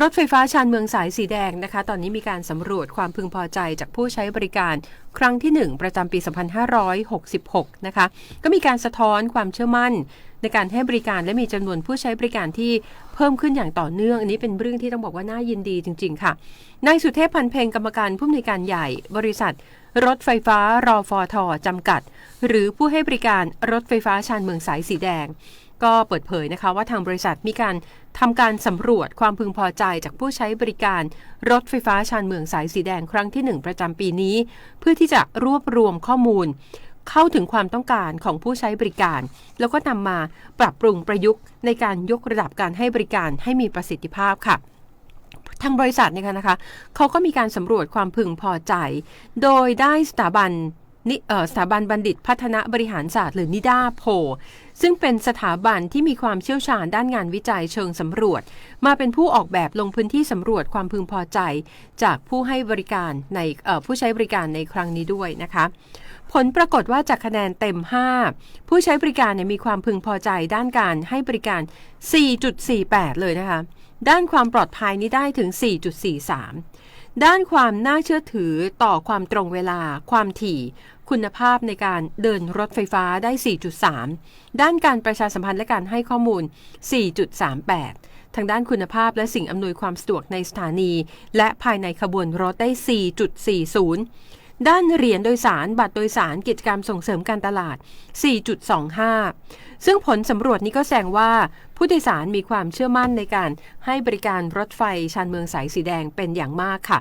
รถไฟฟ้าชานเมืองสายสีแดงนะคะ ตอนนี้มีการสำรวจความพึงพอใจจากผู้ใช้บริการครั้งที่ 1 ประจำปี 2566 นะคะ ก็มีการสะท้อนความเชื่อมั่น ในการให้บริการและมีจำนวนผู้ใช้บริการที่เพิ่มขึ้นอย่างต่อเนื่อง อันนี้เป็นเรื่องที่ต้องบอกว่าน่ายินดีจริง ๆ ค่ะ นายสุเทพพันเพงกรรมการผู้อำนวยการใหญ่บริษัท รถไฟฟ้ารอฟอทอจำกัด หรือผู้ให้บริการรถไฟฟ้าชานเมืองสายสีแดง ก็เปิดเผยนะคะว่าทางบริษัทมีการทำการสำรวจความพึงพอใจจากผู้ใช้บริการรถไฟฟ้าชานเมืองสายสีแดงครั้งที่ 1 ประจำปีนี้ เพื่อที่จะรวบรวมข้อมูล เข้าถึงความต้องการของผู้ใช้บริการ แล้วก็นำมาปรับปรุงประยุกต์ในการยกระดับการให้บริการให้มีประสิทธิภาพค่ะทางบริษัทเนี่ยนะคะ เขาก็มีการสำรวจความพึงพอใจ โดยได้สถาบัน นิสถาบันบัณฑิตพัฒนาบริหารศาสตร์หรือนิด้าโพซึ่งเป็นสถาบันที่มีความเชี่ยวชาญด้านงานวิจัยเชิงสำรวจ มาเป็นผู้ออกแบบลงพื้นที่สำรวจความพึงพอใจ จากผู้ให้บริการในผู้ใช้บริการในครั้งนี้ด้วยนะคะ ผลปรากฏว่าจากคะแนนเต็ม 5 ผู้ใช้บริการมีความพึงพอใจด้านการให้บริการ 4.48 เลยนะคะ ด้านความปลอดภัยนี้ได้ถึง 4.43 ด้านความน่าเชื่อถือต่อความตรงเวลา ความถี่ คุณภาพในการเดินรถไฟฟ้าได้ 4.3 ด้านการประชาสัมพันธ์และการให้ข้อมูล 4.38 ทางด้านคุณภาพและสิ่งอำนวยความสะดวกในสถานี และภายในขบวนรถได้ 4.40 ด้านเหรียญโดยสารบัตรโดยสารกิจกรรมส่งเสริมการตลาด 4.25 ซึ่งผลสำรวจนี้ก็แสดงว่าผู้โดยสารมีความเชื่อมั่นในการให้บริการรถไฟชานเมืองสายสีแดงเป็นอย่างมากค่ะ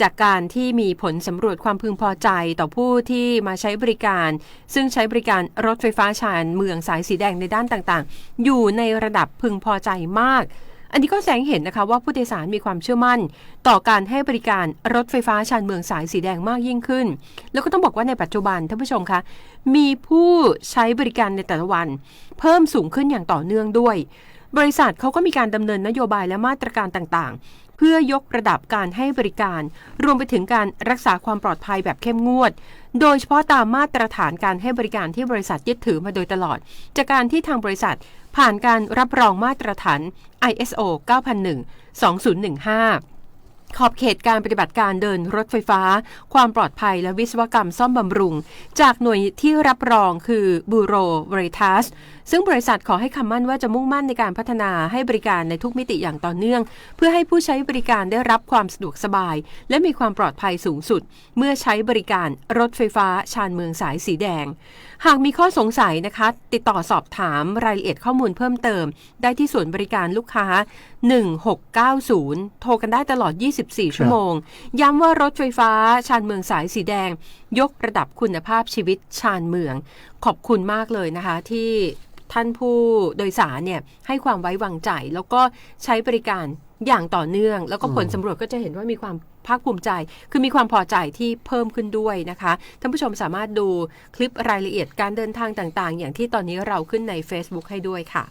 จากการที่มีผลสำรวจความพึงพอใจต่อผู้ที่มาใช้บริการ ซึ่งใช้บริการรถไฟฟ้าชานเมืองสายสีแดงในด้านต่างๆ อยู่ในระดับพึงพอใจมาก อันนี้ก็แสดงเห็นนะคะว่าผู้โดยสารมีความเชื่อมั่น ต่อการให้บริการรถไฟฟ้าชานเมืองสายสีแดงมากยิ่งขึ้น แล้วก็ต้องบอกว่าในปัจจุบันท่านผู้ชมคะมีผู้ใช้บริการในแต่ละวัน เพิ่มสูงขึ้นอย่างต่อเนื่องด้วย บริษัทเขาก็มีการดำเนินนโยบายและมาตรการต่างๆ เพื่อยกระดับการให้บริการ รวมไปถึงการรักษาความปลอดภัยแบบเข้มงวด โดยเฉพาะตามมาตรฐานการให้บริการที่บริษัทยึดถือมาโดยตลอด จากการที่ทางบริษัทผ่านการรับรองมาตรฐาน ISO 9001 2015ขอบเขตการปฏิบัติการเดินรถไฟฟ้า ความปลอดภัยและวิศวกรรมซ่อมบำรุง จากหน่วยที่รับรองคือบูโรเวริทัส ซึ่งบริษัทขอให้คำมั่นว่าจะมุ่งมั่นในการพัฒนาให้บริการในทุกมิติอย่างต่อเนื่อง เพื่อให้ผู้ใช้บริการได้รับความสะดวกสบาย และมีความปลอดภัยสูงสุด เมื่อใช้บริการรถไฟฟ้าชานเมืองสายสีแดง หากมีข้อสงสัยนะคะ ติดต่อสอบถามรายละเอียดข้อมูลเพิ่มเติม ได้ที่ส่วนบริการลูกค้า 1690 โทรกันได้ตลอด 24 ชั่วโมง ย้ำว่ารถไฟฟ้าชานเมืองสายสีแดง ยกระดับคุณภาพชีวิตชานเมือง ขอบคุณมากเลยนะคะที่ ท่านผู้โดยสารเนี่ยให้ความไว้วางใจ แล้วก็ใช้บริการอย่างต่อเนื่อง แล้วก็ผลสำรวจก็จะเห็นว่ามีความภาคภูมิใจ คือมีความพอใจที่เพิ่มขึ้นด้วยนะคะ ท่านผู้ชมสามารถดูคลิปรายละเอียดการเดินทางต่าง ๆ อย่างที่ตอนนี้เราขึ้นใน Facebook ให้ด้วยค่ะ